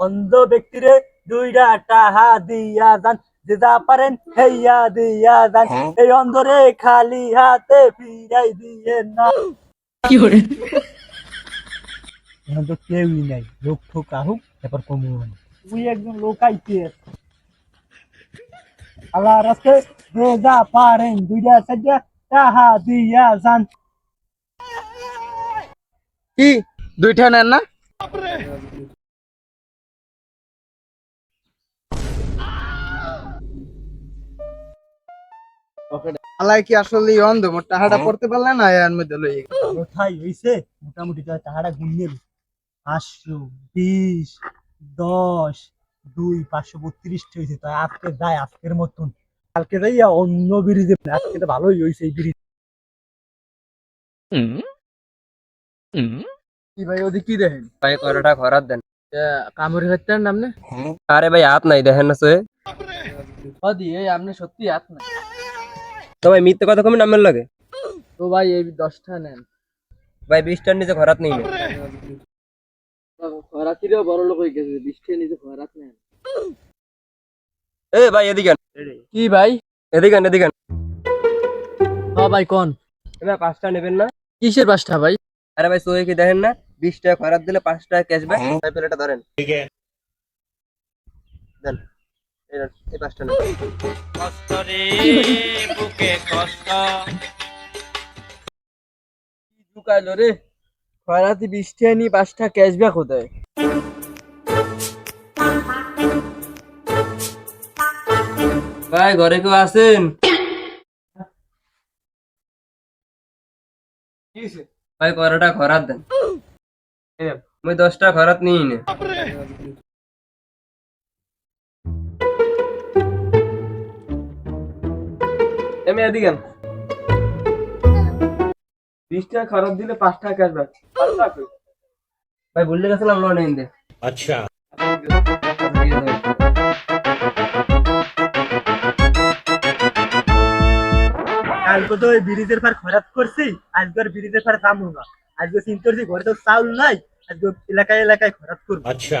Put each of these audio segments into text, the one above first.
অন্ধ ব্যক্তিরে দুইটা টাহা দিয়া যান। যে যা পারেন হেইয়া দিয়া যান। এই অন্ধরে খালি হাতে ফিরাই দিয়ে না। এখন তো কেউই নাই। লোক ঠোক আহুক এরপর কমুন তুই একজন লোক আইতে আল্লাহ রাস্তে যে যা পারেন দুইটা সাজা টাহা দিয়া যান। কি? দুইটা নেন না? আলাই কি আসলে অন্ধ? মোর টাহাটা পড়তে পারলে না এর মধ্যে লই কোথায় হইছে? মোটামুটি তো টাকাটা গুনিয়ে পাঁচশো বিশ দশ দুই পাঁচশো হয়েছে তাই আজকে যায় আজকের মতন। কালকে যাইয়া অন্য ব্রিজে আজকে তো ভালোই হয়েছে এই ব্রিজ। কি ভাই ওদি কি দেখেন? ভাই দেন? কামড়ি হত্যার নাম না? আরে ভাই হাত নাই দেখেন না সে। ওদি এই আপনি সত্যি হাত না তো ভাই মিথ্যে কথা কমে নামের লাগে? তো ভাই এই দশটা নেন। ভাই বিশটার নিচে খরাত নেই। না খরাতিরও বড় লোক হয়ে গেছে বৃষ্টি নিজে খরাত নেন। এ ভাই এদিকে কি ভাই? এদিকে এদিকে। হ্যাঁ ভাই কোন? এ ভাই পাঁচটা নেবেন না? কিসের পাঁচটা ভাই? আরে ভাই সোয়ে কি দেখেন না? বিশ টাকা খরাত দিলে পাঁচ টাকা ক্যাশব্যাক ভাই প্লেটটা ধরেন। দেন এই নেন, এই পাঁচটা নেন ঢুকাইলো রে খরাতি বৃষ্টি আনি পাঁচটা ক্যাশব্যাক কোথায়? ভাই ঘরে কেউ আছেন? ভাই কয়টা খরাত দেন। আমি দশটা খরাত নিই না। এমএ এদিকে বিশ টাকা খরচ দিলে পাঁচ টাকা ক্যাশব্যাক ভাই বললে গেছিলাম লোন এনে আচ্ছা। কালকে তো ওই ব্রিজের পার খরাত করছি আজকের ব্রিজের পার কাম না। আজকে চিন্তা করছি ঘরে তো চাউল নাই আজকে এলাকায় এলাকায় খরাত করব। আচ্ছা।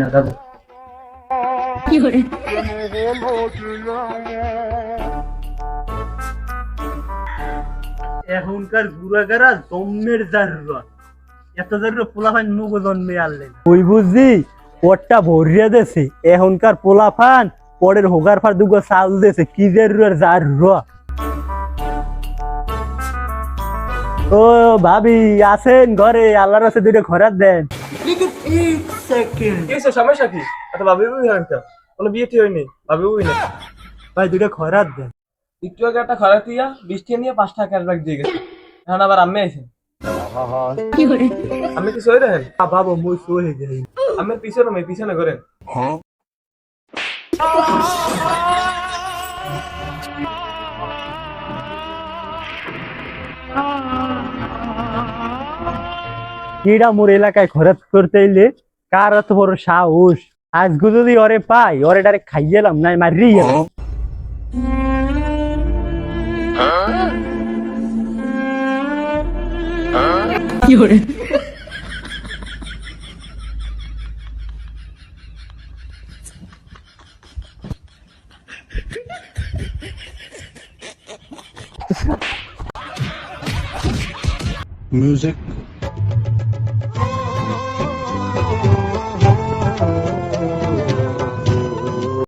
না। দাদু এখনকার গুড়াগারা জন্মের জারুরা এত জারুরা পোলাফান মুগো জন্মে আনলেন। ওই বুঝছি পটটা ভরিয়া দেছে। এখনকার পোলাফান পরের হোগার ফার দুগো চাল দেছে। কি জারুরার জারুরা ও ভাবি আছেন ঘরে? আল্লাহর আছে দুইটা খরাত দেন। সেকেন্ড কি সমস্যা কি? এত ভাবি কোনো? বিয়ে ঠিক হয়নি ভাবি বুঝি না। ভাই দুইটা খরাত দেন। একটু আগে একটা খরা দিয়া বৃষ্টি নিয়ে পাঁচ টাকা ক্যাশব্যাক দিয়ে গেছে। এখন আবার আম্মে এসে আমি কি সই দেখেন? বাবা মুই সোহে যাই। আমি পিছনে মেয়ে পিছনে করেন কিডা মোর এলাকায় খরচ করতে এলে কার অত বড় সাহস? আজগু যদি ওরে পাই ওরে ডারে খাইয়েলাম নাই মারি কি music.